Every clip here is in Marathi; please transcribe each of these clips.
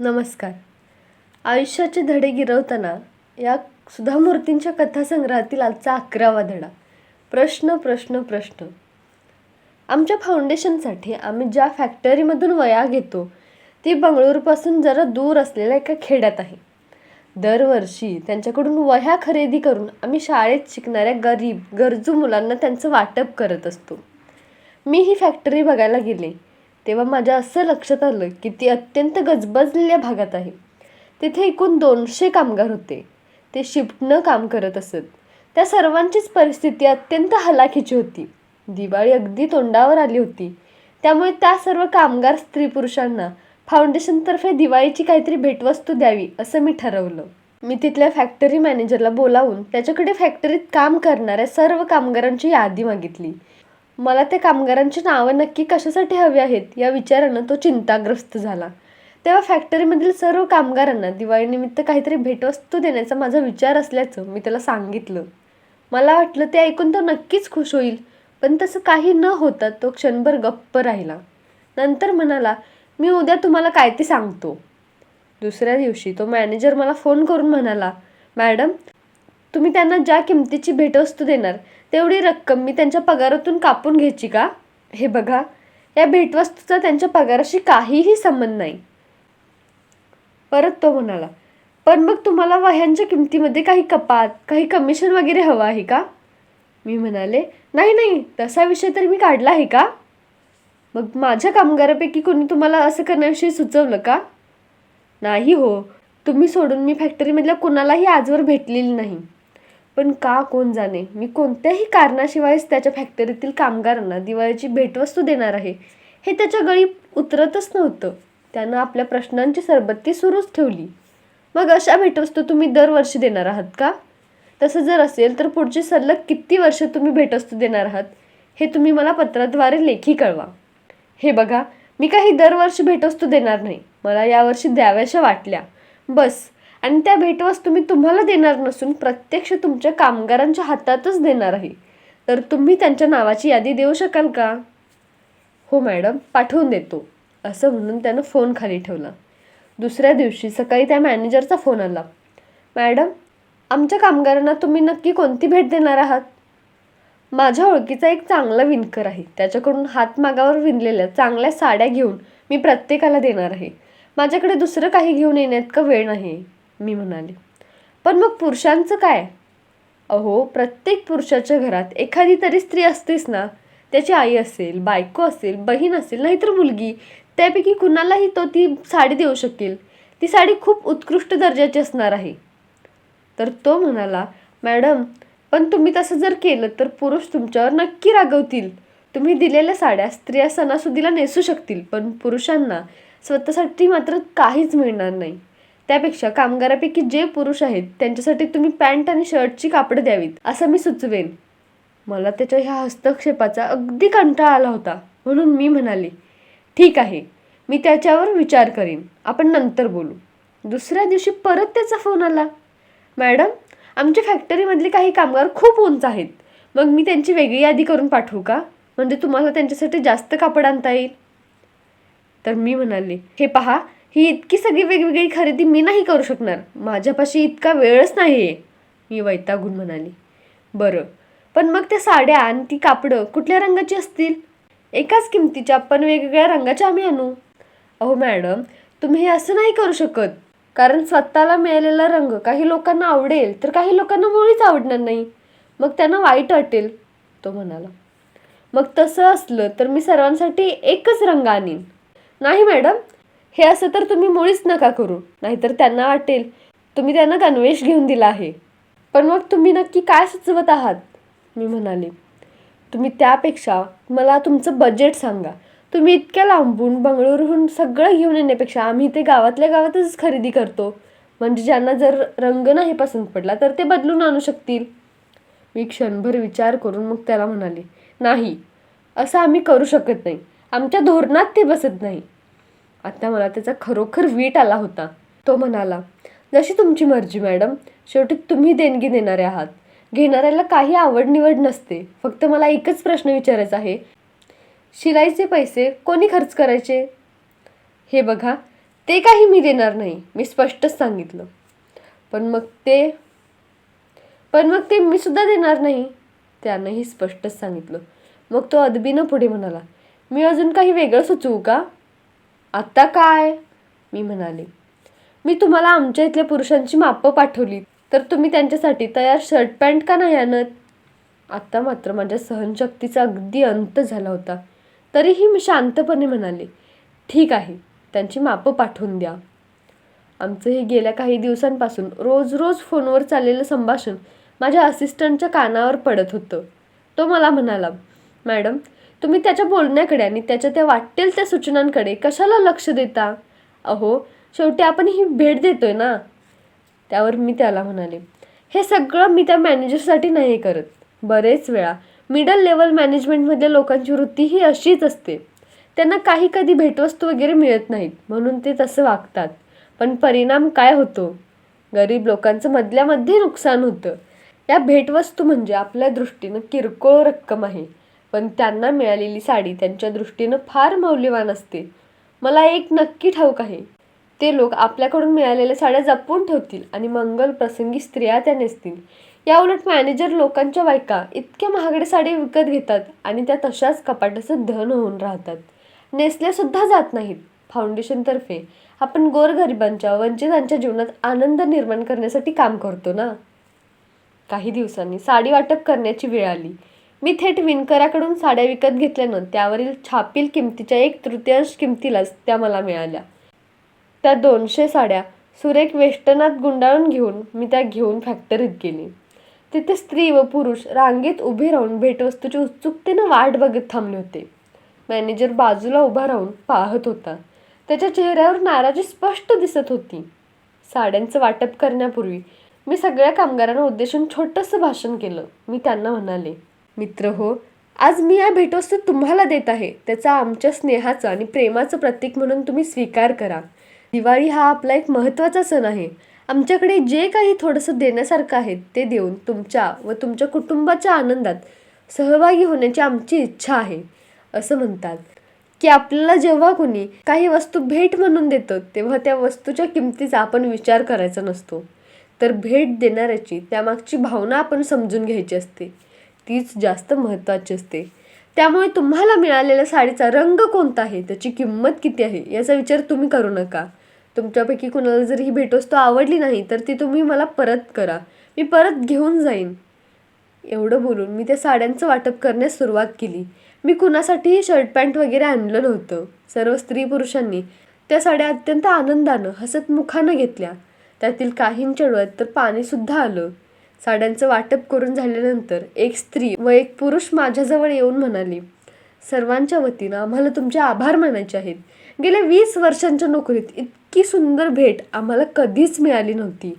नमस्कार. आयुष्याचे धडे गिरवताना या सुधा मूर्तींच्या कथासंग्रहातील आजचा अकरावा धडा. प्रश्न प्रश्न प्रश्न. आमच्या फाउंडेशनसाठी आम्ही ज्या फॅक्टरीमधून वया घेतो ती बंगळुरूपासून जरा दूर असलेल्या एका खेड्यात आहे. दरवर्षी त्यांच्याकडून वह्या खरेदी करून आम्ही शाळेत शिकणाऱ्या गरीब गरजू मुलांना त्यांचं वाटप करत असतो. मी ही फॅक्टरी बघायला गेले. तेव्हा माझ्या असं लक्षात आलं की ती अत्यंत गजबजलेल्या भागात आहे. तिथे एकूण दोनशे कामगार होते. ते शिफ्टनं काम करत असत. त्या सर्वांचीच परिस्थिती अत्यंत हलाखीची होती. दिवाळी अगदी तोंडावर आली होती. त्यामुळे त्या सर्व कामगार स्त्री पुरुषांना फाउंडेशनतर्फे दिवाळीची काहीतरी भेटवस्तू द्यावी असं मी ठरवलं. मी तिथल्या फॅक्टरी मॅनेजरला बोलावून त्याच्याकडे फॅक्टरीत काम करणाऱ्या सर्व कामगारांची यादी मागितली. मला त्या कामगारांची नावं नक्की कशासाठी हवी आहेत या विचारानं तो चिंताग्रस्त झाला. तेव्हा फॅक्टरीमधील सर्व कामगारांना दिवाळीनिमित्त काहीतरी भेटवस्तू देण्याचा माझा विचार असल्याचं मी त्याला सांगितलं. मला वाटलं ते ऐकून तो नक्कीच खुश होईल पण तसं काही न होता तो क्षणभर गप्प राहिला. नंतर म्हणाला मी उद्या तुम्हाला काय ते सांगतो. दुसऱ्या दिवशी तो मॅनेजर मला फोन करून म्हणाला मॅडम तुम्ही त्यांना ज्या किमतीची भेटवस्तू देणार तेवढी रक्कम मी त्यांच्या पगारातून कापून घ्यायची का? हे बघा या भेटवस्तूचा त्यांच्या पगाराशी काहीही संबंध नाही. परत तो म्हणाला पण मग तुम्हाला वह्यांच्या किमतीमध्ये काही कपात काही कमिशन वगैरे हवं आहे का? मी म्हणाले नाही नाही तसा विषय तर मी काढला आहे का? मग माझ्या कामगारापैकी कोणी तुम्हाला असं करण्याविषयी सुचवलं का? नाही हो तुम्ही सोडून मी फॅक्टरीमधल्या कोणालाही आजवर भेटलेली नाही. पण का कोण जाणे? मी कोणत्याही कारणाशिवायच त्याच्या फॅक्टरीतील कामगारांना दिवाळीची भेटवस्तू देणार आहे. हे त्याच्या गळी उतरतच नव्हतं. त्यानं आपल्या प्रश्नांची सरबत्ती सुरूच ठेवली. मग अशा भेटवस्तू तुम्ही दरवर्षी देणार आहात का? तसं जर असेल तर पुढची सलग किती वर्ष तुम्ही भेटवस्तू देणार आहात? हे तुम्ही मला पत्राद्वारे लेखी कळवा. हे बघा मी काही दरवर्षी भेटवस्तू देणार नाही. मला यावर्षी द्याव्याशा वाटल्या. बस आणि त्या भेटवस्तू मी तुम्हाला देणार नसून प्रत्यक्ष तुमच्या कामगारांच्या हातातच देणार आहे. तर तुम्ही त्यांच्या नावाची यादी देऊ शकाल का? हो मॅडम पाठवून देतो. असं म्हणून त्यानं फोन खाली ठेवला. दुसऱ्या दिवशी सकाळी त्या मॅनेजरचा फोन आला. मॅडम आमच्या कामगारांना तुम्ही नक्की कोणती भेट देणार आहात? माझ्या ओळखीचा एक चांगला विणकर आहे. त्याच्याकडून हातमागावर विणलेल्या चांगल्या साड्या घेऊन मी प्रत्येकाला देणार आहे. माझ्याकडे दुसरं काही घेऊन येण्यात का वेळ नाही? मी म्हणाले. पण मग पुरुषांचं काय? अहो प्रत्येक पुरुषाच्या घरात एखादी तरी स्त्री असतेच ना. त्याची आई असेल बायको असेल बहीण असेल नाहीतर मुलगी त्यापैकी कुणालाही तो ती साडी देऊ शकेल. ती साडी खूप उत्कृष्ट दर्जाची असणार आहे. तर तो म्हणाला मॅडम पण तुम्ही तसं जर केलं तर पुरुष तुमच्यावर नक्की रागवतील. तुम्ही दिलेल्या साड्या स्त्रिया सणासुदीला नेसू शकतील पण पुरुषांना स्वतःसाठी मात्र काहीच मिळणार नाही. त्यापेक्षा कामगारापैकी जे पुरुष आहेत त्यांच्यासाठी तुम्ही पॅन्ट आणि शर्टची कापडं द्यावीत असं मी सुचवेन. मला त्याच्या ह्या हस्तक्षेपाचा अगदी कंटाळा आला होता म्हणून मी म्हणाले ठीक आहे मी त्याच्यावर विचार करीन आपण नंतर बोलू. दुसऱ्या दिवशी परत त्याचा फोन आला. मॅडम आमच्या फॅक्टरीमधले काही कामगार खूप उंच आहेत मग मी त्यांची वेगळी यादी करून पाठवू का? म्हणजे तुम्हाला त्यांच्यासाठी जास्त कापड आणता येईल? तर मी म्हणाले हे पहा ही इतकी सगळी वेगवेगळी खरेदी मी नाही करू शकणार. माझ्यापाशी इतका वेळच नाही आहे मी वैतागून म्हणाली. बरं. पण मग त्या साड्या आणि ती कापडं कुठल्या रंगाची असतील? एकाच किमतीच्या पण वेगवेगळ्या रंगाच्या आम्ही आणू. अहो मॅडम तुम्ही हे असं नाही करू शकत. कारण स्वतःला मिळालेला रंग काही लोकांना आवडेल तर काही लोकांना मुळीच आवडणार नाही. मग त्यांना वाईट वाटेल तो म्हणाला. मग तसं असलं तर मी सर्वांसाठी एकच रंग आणीन. नाही मॅडम हे असं तर तुम्ही मुळीच नका करू. नाहीतर त्यांना वाटेल. तुम्ही त्यांना गणवेश घेऊन दिला आहे. पण मग तुम्ही नक्की काय सुचवत आहात? मी म्हणाले. तुम्ही त्यापेक्षा मला तुमचं बजेट सांगा. तुम्ही इतक्या लांबून बंगळुरूहून सगळं घेऊन येण्यापेक्षा आम्ही ते गावातल्या गावातच खरेदी करतो. म्हणजे ज्यांना जर रंग नाही पसंत पडला तर ते बदलून आणू शकतील. मी क्षणभर विचार करून मग त्याला म्हणाले नाही. असं आम्ही करू शकत नाही. आमच्या धोरणात ते बसत नाही. आता मला त्याचा खरोखर वीट आला होता. तो म्हणाला जशी तुमची मर्जी मॅडम. शेवटी तुम्ही देणगी देणारे आहात. घेणाऱ्याला काही आवड निवड नसते. फक्त मला एकच प्रश्न विचारायचा आहे. शिलाईचे पैसे कोणी खर्च करायचे? हे बघा ते काही मी देणार नाही. मी स्पष्टच सांगितलं. पण मग ते पण मग ते मी सुद्धा देणार नाही. त्यानंही स्पष्टच सांगितलं. मग तो अदबीनं पुढे म्हणाला मी अजून काही वेगळं सुचवू का? आत्ता काय? मी म्हणाले. मी तुम्हाला आमच्या इथल्या पुरुषांची मापं पाठवली. तर तुम्ही त्यांच्यासाठी तयार शर्ट पॅन्ट का नाही आणत? आत्ता मात्र माझ्या सहनशक्तीचा अगदी अंत झाला होता. तरीही मी शांतपणे म्हणाले ठीक आहे त्यांची मापं पाठवून द्या. आमचं हे गेल्या काही दिवसांपासून रोज रोज फोनवर चाललेलं संभाषण माझ्या असिस्टंटच्या कानावर पडत होतं. तो मला म्हणाला मॅडम तुम्ही त्याच्या बोलण्याकडे आणि त्याच्या त्या वाटेल त्या सूचनांकडे कशाला लक्ष देता? अहो शेवटी आपण ही भेट देतोय ना? त्यावर मी त्याला म्हणाले हे सगळं मी त्या मॅनेजरसाठी नाही करत. बरेच वेळा मिडल लेवल मॅनेजमेंटमधल्या लोकांची वृत्ती ही अशीच असते. त्यांना काही कधी भेटवस्तू वगैरे मिळत नाहीत म्हणून ते तसं वागतात. पण परिणाम काय होतो? गरीब लोकांचं मधल्यामध्ये नुकसान होतं. या भेटवस्तू म्हणजे आपल्या दृष्टीनं किरकोळ रक्कम आहे. पण त्यांना मिळालेली साडी त्यांच्या दृष्टीनं फार मौल्यवान असते. मला एक नक्की ठाऊक आहे. ते लोक आपल्याकडून मिळालेल्या साड्या जपून ठेवतील आणि मंगल प्रसंगी स्त्रिया त्या नेसतील. या उलट मॅनेजर लोकांच्या बायका इतक्या महागड्या साडी विकत घेतात आणि त्या तशाच कपाटाचं धन होऊन राहतात. नेसल्यासुद्धा जात नाहीत. फाउंडेशनतर्फे आपण गोरगरिबांच्या वंचितांच्या जीवनात आनंद निर्माण करण्यासाठी काम करतो ना? काही दिवसांनी साडी वाटप करण्याची वेळ आली. मी थेट विणकराकडून साड्या विकत घेतल्यानं त्यावरील छापील किमतीच्या एक तृतीयांश किमतीलाच त्या मला मिळाल्या. त्या दोनशे साड्या सुरेख वेष्टनात गुंडाळून घेऊन मी त्या घेऊन फॅक्टरीत गेली. तिथे स्त्री व पुरुष रांगेत उभे राहून भेटवस्तूची उत्सुकतेनं वाट बघत थांबले होते. मॅनेजर बाजूला उभा राहून पाहत होता. त्याच्या चेहऱ्यावर नाराजी स्पष्ट दिसत होती. साड्यांचं वाटप करण्यापूर्वी मी सगळ्या कामगारांना उद्देशून छोटंसं भाषण केलं. मी त्यांना म्हणाले मित्र हो आज मी या भेटवस्तू तुम्हाला देत आहे. त्याचा आमच्या स्नेहाचं आणि प्रेमाचं प्रतीक म्हणून तुम्ही स्वीकार करा. दिवाळी हा आपला एक महत्त्वाचा सण आहे. आमच्याकडे जे काही थोडंसं देण्यासारखं आहे ते देऊन तुमच्या व तुमच्या कुटुंबाच्या आनंदात सहभागी होण्याची आमची इच्छा आहे असं म्हणतात. की आपल्याला जेव्हा कोणी काही वस्तू भेट म्हणून देतं तेव्हा त्या वस्तूच्या किमतीचा आपण विचार करायचा नसतो. तर भेट देणाऱ्याची त्यामागची भावना आपण समजून घ्यायची असते. तीच जास्त महत्त्वाची असते. त्यामुळे तुम्हाला मिळालेल्या साडीचा रंग कोणता आहे? त्याची किंमत किती आहे? याचा विचार तुम्ही करू नका. तुमच्यापैकी कुणाला जर ही भेटवस्तू आवडली नाही तर ती तुम्ही मला परत करा. मी परत घेऊन जाईन. एवढं बोलून मी त्या साड्यांचं वाटप करण्यास सुरुवात केली. मी कुणासाठीही शर्ट पॅन्ट वगैरे आणलं नव्हतं. सर्व स्त्री पुरुषांनी त्या साड्या अत्यंत आनंदानं हसतमुखानं घेतल्या. त्यातील काहींच्या डोळ्यात तर पाणीसुद्धा आलं. साड्यांचं वाटप करून झाल्यानंतर एक स्त्री व एक पुरुष माझ्याजवळ येऊन म्हणाली सर्वांच्या वतीनं आम्हाला तुमचे आभार मानायचे आहेत. गेल्या वीस वर्षांच्या नोकरीत इतकी सुंदर भेट आम्हाला कधीच मिळाली नव्हती.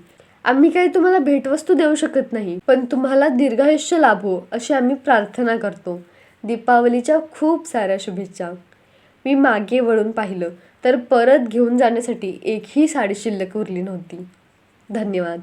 आम्ही काही तुम्हाला भेटवस्तू देऊ शकत नाही पण तुम्हाला दीर्घायुष्य लाभो अशी आम्ही प्रार्थना करतो. दीपावलीच्या खूप साऱ्या शुभेच्छा. मी मागे वळून पाहिलं तर परत घेऊन जाण्यासाठी एकही साडी शिल्लक उरली नव्हती. धन्यवाद.